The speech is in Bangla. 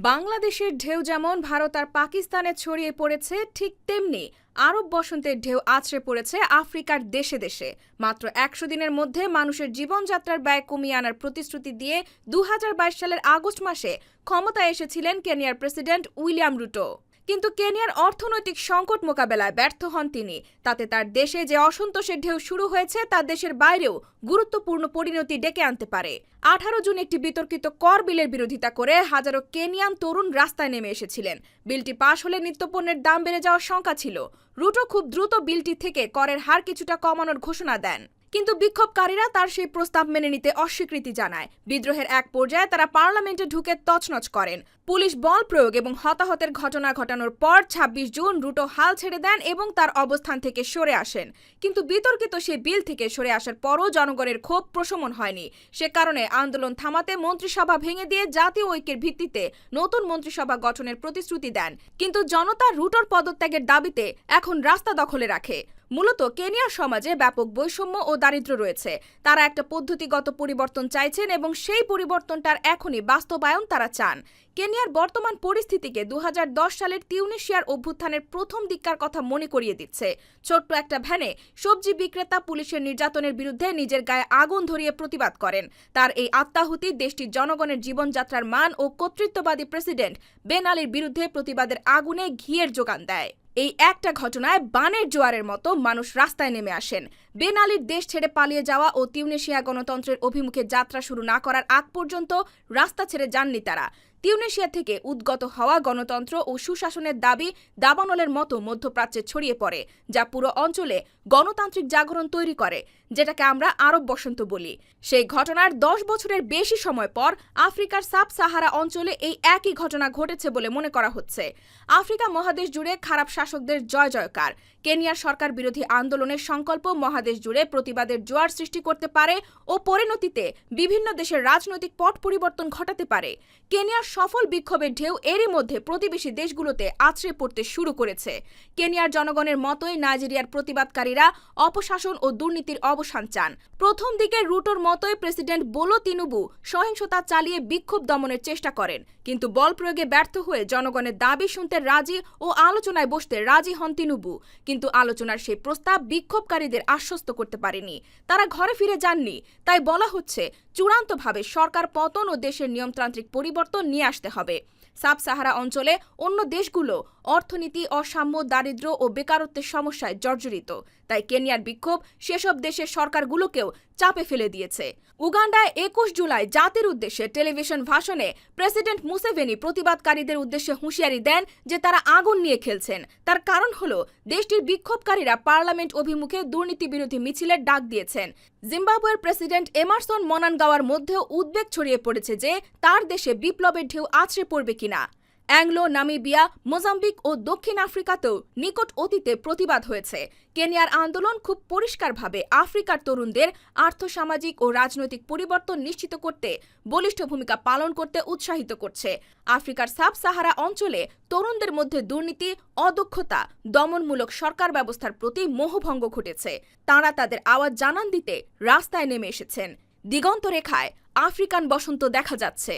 বাংলাদেশের ঢেউ যেমন ভারত আর পাকিস্তানে ছড়িয়ে পড়েছে, ঠিক তেমনি আরব বসন্তের ঢেউ আছড়ে পড়েছে আফ্রিকার দেশে দেশে। মাত্র একশো দিনের মধ্যে মানুষের জীবনযাত্রার ব্যয় কমিয়ে আনার প্রতিশ্রুতি দিয়ে দু হাজার বাইশ সালের আগস্ট মাসে ক্ষমতায় এসেছিলেন কেনিয়ার প্রেসিডেন্ট উইলিয়াম রুটো। কিন্তু কেনিয়ার অর্থনৈতিক সংকট মোকাবেলায় ব্যর্থ হন তিনি। তাতে তার দেশে যে অসন্তোষের ঢেউ শুরু হয়েছে, তা দেশের বাইরেও গুরুত্বপূর্ণ পরিণতি ডেকে আনতে পারে। আঠারো জুন একটি বিতর্কিত কর বিলের বিরোধিতা করে হাজারো কেনিয়ান তরুণ রাস্তায় নেমে এসেছিলেন। বিলটি পাশ হলে নিত্যপণ্যের দাম বেড়ে যাওয়ার শঙ্কা ছিল। রুটো খুব দ্রুত বিলটি থেকে করের হার কিছুটা কমানোর ঘোষণা দেন। কিন্তু বিক্ষোভকারীরা তার সেই প্রস্তাব মেনে নিতে অস্বীকৃতি জানায়। বিদ্রোহের এক পর্যায়ে তারা পার্লামেন্টে ঢুকে তছনছ করেন। পুলিশ বল প্রয়োগ এবং হতাহতের ঘটনা ঘটানোর পর ২৬ জুন রুটো হাল ছেড়ে দেন এবং তার অবস্থান থেকে সরে আসেন। কিন্তু বিতর্কিত সেই বিল থেকে সরে আসার পরও জনগণের ক্ষোভ প্রশমন হয়নি। সে কারণে আন্দোলন থামাতে মন্ত্রিসভা ভেঙে দিয়ে জাতীয় ঐক্যের ভিত্তিতে নতুন মন্ত্রিসভা গঠনের প্রতিশ্রুতি দেন। কিন্তু জনতা রুটোর পদত্যাগের দাবিতে এখন রাস্তা দখলে রাখে। মূলত কেনিয়ার সমাজে ব্যাপক বৈষম্য ও দারিদ্র্য রয়েছে। তারা একটা পদ্ধতিগত পরিবর্তন চাইছেন এবং সেই পরিবর্তনটার এখনই বাস্তবায়ন তারা চান। কেনিয়ার বর্তমান পরিস্থিতিকে দু হাজার দশ সালের তিউনিশিয়ার অভ্যুত্থানের প্রথম দিককার কথা মনে করিয়ে দিচ্ছে। ছোট্ট একটা ভ্যানে সবজি বিক্রেতা পুলিশের নির্যাতনের বিরুদ্ধে নিজের গায়ে আগুন ধরিয়ে প্রতিবাদ করেন। তার এই আত্মাহুতি দেশটির জনগণের জীবনযাত্রার মান ও কর্তৃত্ববাদী প্রেসিডেন্ট বেন আলীর বিরুদ্ধে প্রতিবাদের আগুনে ঘিয়ের যোগান দেয়। এই একটা ঘটনায় বানের জোয়ারের মতো মানুষ রাস্তায় নেমে আসেন। বেন আলীর দেশ ছেড়ে পালিয়ে যাওয়া ও তিউনেশিয়া গণতন্ত্রের অভিমুখে যাত্রা শুরু না করার আগ পর্যন্ত রাস্তা ছেড়ে যাননি তারা। তিউনেশিয়া থেকে উদ্গত হওয়া গণতন্ত্র ও সুশাসনের দাবি দাবানলের মতো মধ্যপ্রাচ্যে ছড়িয়ে পড়ে, যা পুরো অঞ্চলে গণতান্ত্রিক জাগরণ তৈরি করে, যেটাকে আমরা আরব বসন্ত বলি। সেই ঘটনার দশ বছরের বেশি সময় পর আফ্রিকার সাব সাহারা অঞ্চলে এই একই ঘটনা ঘটেছে বলে মনে করা হচ্ছে। আফ্রিকা মহাদেশ জুড়ে খারাপ শাসকদের জয় জয়কার। কেনিয়ার সরকার বিরোধী আন্দোলনের সংকল্প মহাদেশ জুড়ে প্রতিবাদের জোয়ার সৃষ্টি করতে পারে ও পরিণতিতে বিভিন্ন দেশের রাজনৈতিক পট পরিবর্তন ঘটাতে পারে। কেনিয়ার সফল বিক্ষোভের ঢেউ এরই মধ্যে প্রতিবেশী দেশগুলোতে আছড়ে পড়তে শুরু করেছে। কেনিয়ার জনগণের মতোই নাইজেরিয়ার প্রতিবাদকারীরা অপশাসন ও দুর্নীতির অবসান চান। প্রথম দিকে রুটোর মতোই প্রেসিডেন্ট বোলো তিনুবু সহিংসতা চালিয়ে বিক্ষোভ দমনের চেষ্টা করেন। কিন্তু বল প্রয়োগে ব্যর্থ হয়ে জনগণের দাবি শুনতে রাজি ও আলোচনায় বসতে রাজি হন তিনুবু। কিন্তু আলোচনার সেই প্রস্তাব বিক্ষোভকারীদের আশ্বস্ত করতে পারেনি। তারা ঘরে ফিরে যাননি। তাই বলা হচ্ছে চূড়ান্তভাবে সরকার পতন ও দেশের নিয়মতান্ত্রিক পরিবর্তন নিয়ে আসতে হবে। সাব সাহারা অঞ্চলে অন্য দেশগুলো অর্থনীতি অসাম্য দারিদ্র্য ও বেকারত্বের সমস্যায় জর্জরিত। তাই কেনিয়ার বিক্ষোভ সেসব দেশের সরকারগুলোকেও চাপে ফেলে দিয়েছে। উগান্ডায় একুশ জুলাই জাতির উদ্দেশ্যে টেলিভিশন ভাষণে প্রেসিডেন্ট মুসেভেনি প্রতিবাদকারীদের উদ্দেশ্যে হুঁশিয়ারি দেন যে তারা আগুন নিয়ে খেলছেন। তার কারণ হল, দেশটির বিক্ষোভকারীরা পার্লামেন্ট অভিমুখে দুর্নীতি বিরোধী মিছিলের ডাক দিয়েছেন। জিম্বাবুয়ের প্রেসিডেন্ট এমারসন মনানগাওয়ার মধ্যেও উদ্বেগ ছড়িয়ে পড়েছে যে তার দেশে বিপ্লবের ঢেউ আছড়ে পড়বে কিনা। অ্যাংলো, নামিবিয়া, মোজাম্বিক ও দক্ষিণ আফ্রিকাতেও নিকট অতীতে প্রতিবাদ হয়েছে। কেনিয়ার আন্দোলন খুব পরিষ্কারভাবে আফ্রিকার তরুণদের আর্থসামাজিক ও রাজনৈতিক পরিবর্তন নিশ্চিত করতে বলিষ্ঠ ভূমিকা পালন করতে উৎসাহিত করছে। আফ্রিকার সাব সাহারা অঞ্চলে তরুণদের মধ্যে দুর্নীতি, অদক্ষতা, দমনমূলক সরকার ব্যবস্থার প্রতি মোহভঙ্গ ঘটেছে। তাঁরা তাদের আওয়াজ জানান দিতে রাস্তায় নেমে এসেছেন। দিগন্ত রেখায়, আফ্রিকান বসন্ত দেখা যাচ্ছে।